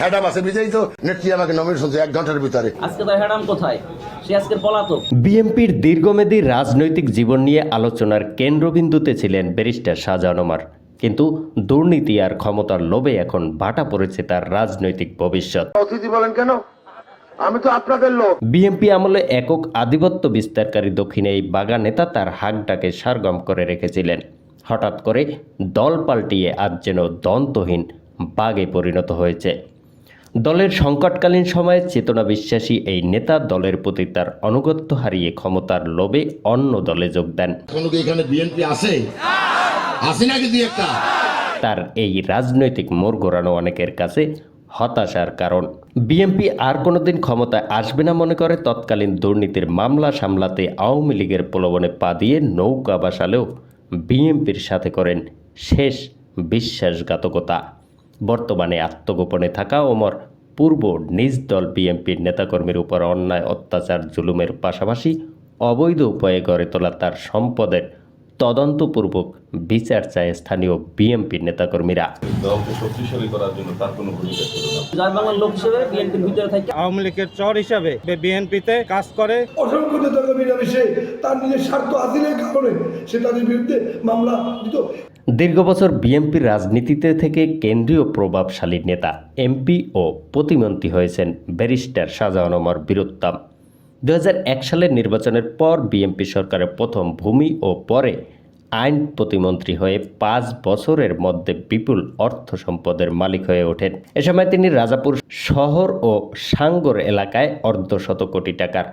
হ্যাডাম আছে বিজয়ী তো? নেত্রী আমাকে নমিনেশন এক ঘণ্টার ভিতরে। আজকে তার হ্যাডাম কোথায়? সে আজকের পলাতক। বিএনপির দীর্ঘমেয়াদী রাজনৈতিক জীবন নিয়ে আলোচনার কেন্দ্রবিন্দুতে ছিলেন ব্যারিস্টার শাহজাহান ওমর। কিন্তু দুর্নীতি আর ক্ষমতার লোভে এখন ভাটা পড়েছে তার রাজনৈতিক ভবিষ্যৎ। অতিথি বলেন কেন? আমি তো আপনাদের লোক। বিএনপি আমলে একক আধিপত্য বিস্তারকারী দক্ষিণে এই বাগা নেতা তার হাকডাকে সারগম করে রেখেছিলেন। হঠাৎ করে দল পাল্টিয়ে আজ যেন দন্তহীন বাগে পরিণত হয়েছে। দলের সংকটকালীন সময়ে চেতনা বিশ্বাসী এই নেতা দলের প্রতি তার অনুগত্য হারিয়ে ক্ষমতার লোভে অন্য দলে যোগ দেন। এখানে বিএনপি আছে? আছে নাকি দুই একটা? তার এই রাজনৈতিক মোড় ঘোরানো অনেকের কাছে হতাশার কারণ। বিএনপি আর কোনোদিন ক্ষমতায় আসবে না মনে করে তৎকালীন দুর্নীতির মামলা সামলাতে আওয়ামী লীগের প্রলোভনে পা দিয়ে নৌকা বাসালেও বিএনপির সাথে করেন শেষ বিশ্বাসঘাতকতা। বর্তমানে আত্মগোপনে থাকা ওমর পূর্ব নিজ দল বিএনপির নেতাকর্মীর উপর অন্যায়, অত্যাচার, জুলুমের পাশাপাশি অবৈধ উপায়ে গড়ে তোলা তার সম্পদের তদন্তপূর্বক বিচার চায় স্থানীয় বিএনপির নেতাকর্মীরা। দলকে শক্তিশালী করার জন্য তার কোনো ভূমিকা ছিল না। জয় বাংলার লোক হিসেবে বিএনপির ভিতরে থাকে আওয়ামী লীগের চর হিসাবে বিএনপিতে কাজ করে। অসংখ্য নেতাকে মিলামিশে তার নিজের স্বার্থ হাসিলের কারণে সে তাদের বিরুদ্ধে মামলা দিত। দীর্ঘ বছর বিএনপির রাজনীতিতে থেকে কেন্দ্রীয় প্রভাবশালী নেতা এমপি ও প্রতিমন্ত্রী হয়েছেন ব্যারিস্টার শাহজাহান ওমর বীরুত্তম। দু হাজার এক সালের নির্বাচনের পর বিএনপি সরকারের প্রথম ভূমি ও পরে আইন প্রতিমন্ত্রী হয়ে পাঁচ বছরের মধ্যে বিপুল অর্থ সম্পদের মালিক হয়ে ওঠেন। এ সময় তিনি রাজাপুর শহর ও সাঙ্গর এলাকায় অর্ধশত কোটি টাকার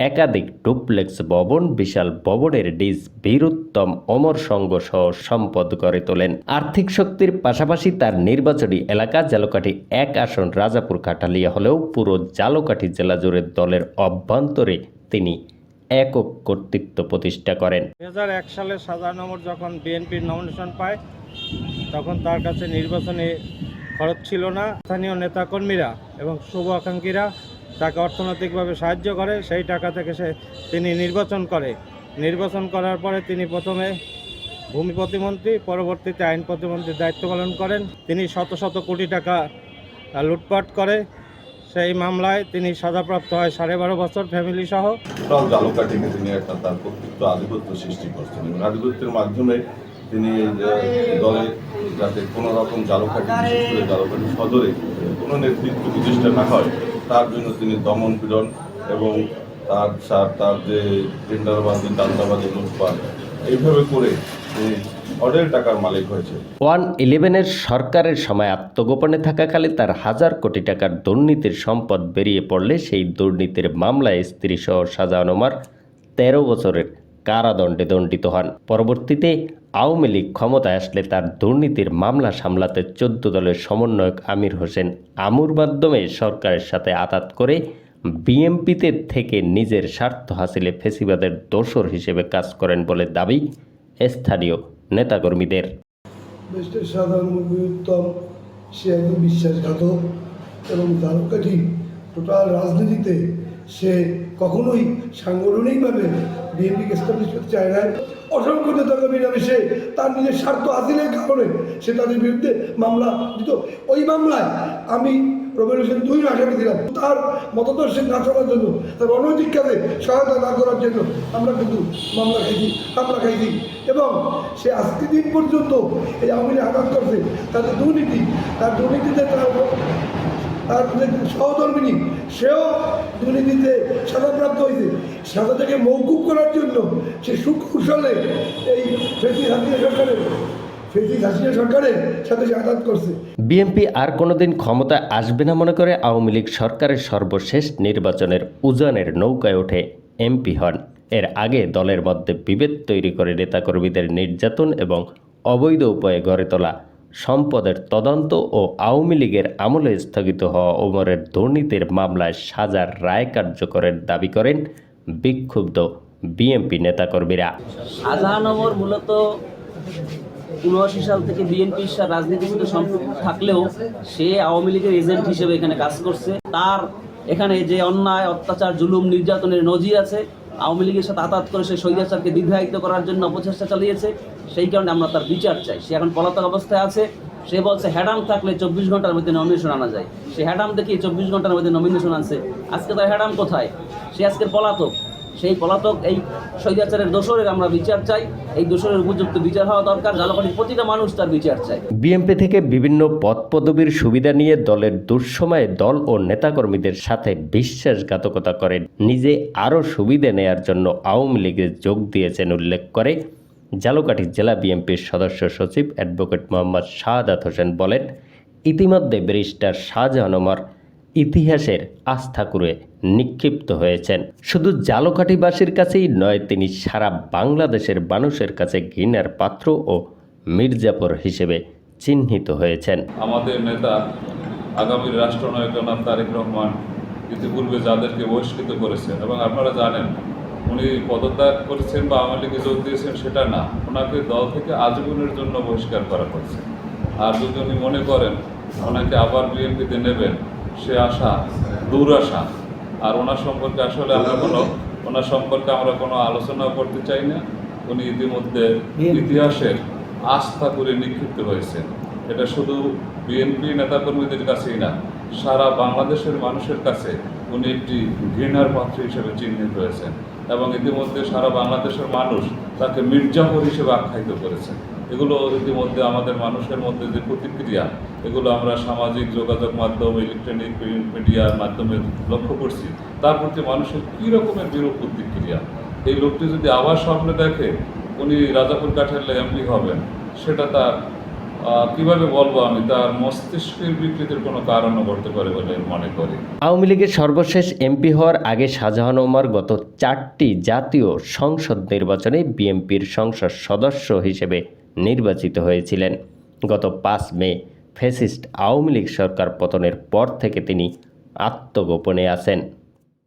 একাধিক ডুপ্লেক্স ভবন, বিশাল ভবনের ডিজ বীরুত্তম অমর সঙ্গ সহ সম্পদ গড়ে তোলেন। আর্থিক শক্তির পাশাপাশি তার নির্বাচনী এলাকা জালকাঠি এক আসন রাজাপুর কাটালিয়া হলেও পুরো জালকাঠি জেলা জুড়ে দলের অভ্যন্তরে তিনি একক কর্তৃত্ব প্রতিষ্ঠা করেন। দু হাজার এক সালে সাজার নম্বর যখন বিএনপির নমিনেশন পায়, তখন তার কাছে নির্বাচনে খরচ ছিল না। স্থানীয় নেতাকর্মীরা এবং শুভাকাঙ্ক্ষীরা তাকে অর্থনৈতিকভাবে সাহায্য করে, সেই টাকা থেকে সে তিনি নির্বাচন করে। নির্বাচন করার পরে তিনি প্রথমে ভূমি প্রতিমন্ত্রী, পরবর্তীতে আইন প্রতিমন্ত্রীর দায়িত্ব পালন করেন। তিনি শত শত কোটি টাকা লুটপাট করে, সেই মামলায় তিনি সাজাপ্রাপ্ত হয় সাড়ে বারো বছর ফ্যামিলি সহ টোটাল জালকাঠিকে তিনি একটা তার কর্তৃত্ব আধিপত্য সৃষ্টি করছেন এবং আধিপত্যের মাধ্যমে তিনি দলে যাতে কোনো রকম জালকাঠি বিশেষ করে জালকাঠি সদরে কোনো নেতৃত্ব প্রতিষ্ঠা না হয় তার জন্য তিনি দমন পীড়ন এবং তার সার, তার যে টেন্ডারবাজি দান্দাবাজি লুটপাট এইভাবে করে তিনি অডেল টাকার মালিক হয়েছে। ওয়ান ইলেভেনের সরকারের সময় আত্মগোপনে থাকাকালে তার হাজার কোটি টাকার দুর্নীতির সম্পদ বেরিয়ে পড়লে সেই দুর্নীতির মামলায় স্ত্রী সহ শাহজাহান ওমর তেরো বছরের কারাদণ্ডে দণ্ডিত হন। পরবর্তীতে আওয়ামী লীগ ক্ষমতায় আসলে তার দুর্নীতির মামলা সামলাতে চোদ্দ দলের সমন্বয়ক আমির হোসেন আমুর মাধ্যমে সরকারের সাথে আতাত করে বিএমপিতে থেকে নিজের স্বার্থ হাসিলে ফেসিবাদের দোসর হিসেবে কাজ করেন বলে দাবি স্থানীয় নেতাকর্মীদের। সাধারণ বৃহত্তম সে একজন বিশ্বাসঘাতক এবং দারুকাঠি টোটাল রাজনীতিতে সে কখনোই সাংগঠনিকভাবে বিএনপিকে এস্টাবলিশ করতে চায় না অসংখ্য নেতাকে মিলামিশে তার নিজের স্বার্থ হাসিলের কারণে সে তাদের বিরুদ্ধে মামলা দিত। ওই মামলায় আমি রবির হোসেন দুই আসামি দিলাম তার মতাদর্শে না চলার জন্য, তার অনৈতিক কাজে সহায়তা না করার জন্য আমরা কিন্তু মামলা খাইছি হামলা খাইছি এবং সে আজকে দিন পর্যন্ত এই আওয়ামী লীগ আঘাত করছে, তাদের দুর্নীতি, তার দুর্নীতিতে তার যে সহধর্মিনী। সেও দুর্নীতিতে সাজাপ্রাপ্ত হয়েছে। সাজা থেকে মৌকুব করার জন্য সে সুকৌশলে এই ফেসিস হাসিনা সরকারের, ফেসিস হাসিনা সরকারের সাথে সে করছে। বিএনপি আর কোনোদিন ক্ষমতায় আসবে না মনে করে আওয়ামী লীগ সরকারের সর্বশেষ নির্বাচনের উজানের নৌকায় ওঠে এমপি হন। এর আগে দলের মধ্যে বিভেদ তৈরি করে নেতাকর্মীদের নির্যাতন এবং অবৈধ উপায়ে গড়ে তোলা। সম্পদের তদন্ত ও আওয়ামী লীগের আমলে স্থগিত হওয়া ওমরের দুর্নীতির মামলায় সাজার রায় কার্যকরের দাবি করেন বিক্ষুব্ধ বিএনপি নেতাকর্মীরা। শাহজাহান ওমর মূলত উনআশি সাল থেকে বিএনপির রাজনীতির সাথে সম্পৃক্ত থাকলেও সে আওয়ামী লীগের এজেন্ট হিসেবে এখানে কাজ করছে। তার এখানে যে অন্যায়, অত্যাচার, জুলুম, নির্যাতনের নজির আছে আওয়ামী লীগের সাথে আতাত করে সে শহীদাচারকে দীর্ঘায়িত করার জন্য অপচেষ্টা চালিয়েছে, সেই কারণে আমরা তার বিচার চাই। সে এখন পলাতক অবস্থায় আছে। সে বলছে হ্যাডাম থাকলে চব্বিশ ঘণ্টার মধ্যে নমিনেশন আনা যায়। সে হ্যাডাম দেখিয়ে চব্বিশ ঘণ্টার মধ্যে নমিনেশন আনছে। আজকে তার হ্যাডাম কোথায়? সে আজকের পলাতক। সেই পলাতক, এই স্বৈরাচারের দোষরের আমরা বিচার চাই। এই দোষরের উপযুক্ত বিচার হওয়া দরকার। জালকাঠির প্রতিটা মানুষ তার বিচার চায়। বিএনপি থেকে বিভিন্ন পদ পদবীর সুবিধা নিয়ে দলের দুঃসময়ে দল ও নেতাকর্মীদের সাথে বিশ্বাসঘাতকতা করে নিজে আরও সুবিধা নেয়ার জন্য আওয়ামী লীগে যোগ দিয়েছেন উল্লেখ করে জালকাঠি জেলা বিএনপির সদস্য সচিব অ্যাডভোকেট মোহাম্মদ শাহাদাত হোসেন বলেন, ইতিমধ্যে ব্যারিস্টার শাহজাহান ওমর ইতিহাসের আস্থাকুরে নিক্ষিপ্ত হয়েছেন। শুধু জালকাঠিবাসীর কাছেই নয়, তিনি সারা বাংলাদেশের মানুষের কাছে ঘৃণার পাত্র ও মির্জাপুর হিসেবে চিহ্নিত হয়েছেন। আমাদের নেতা, আগামী রাষ্ট্রনায়ক জনাব তারেক রহমান ইতিপূর্বে যাদেরকে বহিষ্কৃত করেছেন, এবং আপনারা জানেন, উনি পদত্যাগ করেছেন বা আওয়ামী লীগে যোগ দিয়েছেন সেটা না। ওনাকে দল থেকে আজীবনের জন্য বহিষ্কার করা হয়েছে। আর যদি উনি মনে করেন, ওনাকে আবার বিএনপিতে নেবেন সে আশা দূর আশা। আর ওনার সম্পর্কে আসলে আমরা কোনো ওনার সম্পর্কে আমরা কোনো আলোচনাও করতে চাই না। উনি ইতিমধ্যে ইতিহাসের আস্থা করে নিক্ষিপ্ত হয়েছেন এটা শুধু বিএনপি নেতাকর্মীদের কাছেই না সারা বাংলাদেশের মানুষের কাছে উনি একটি ঘৃণার পাত্র হিসেবে চিহ্নিত হয়েছেন। এবং ইতিমধ্যে সারা বাংলাদেশের মানুষ তাকে মির্জাফর হিসেবে আখ্যায়িত করেছেন। এগুলো ইতিমধ্যে আমাদের মানুষের মধ্যে যে প্রতিক্রিয়া, এগুলো আমরা সামাজিক যোগাযোগ মাধ্যম ইলেকট্রনিক প্রিন্ট মিডিয়ার মাধ্যমে লক্ষ্য করছি, তার প্রতি মানুষের কী রকমের বিরূপ প্রতিক্রিয়া? এই লোকটি যদি আবার স্বপ্নে দেখে, উনি রাজাপুর কাঠের এমপি হবেন, সেটা তার কীভাবে বলব আমি? তার মস্তিষ্কের বিকৃতির কোনো কারণও ঘটতে পারে বলে মনে করি। আওয়ামী লীগের সর্বশেষ এমপি হওয়ার আগে শাহজাহান ওমর গত চারটি জাতীয় সংসদ নির্বাচনে বিএনপির সংসদ সদস্য হিসেবে নির্বাচিত হয়েছিলেন। গত পাঁচ মে ফেসিস্ট আওয়ামী লীগ সরকার পতনের পর থেকে তিনি আত্মগোপনে আছেন।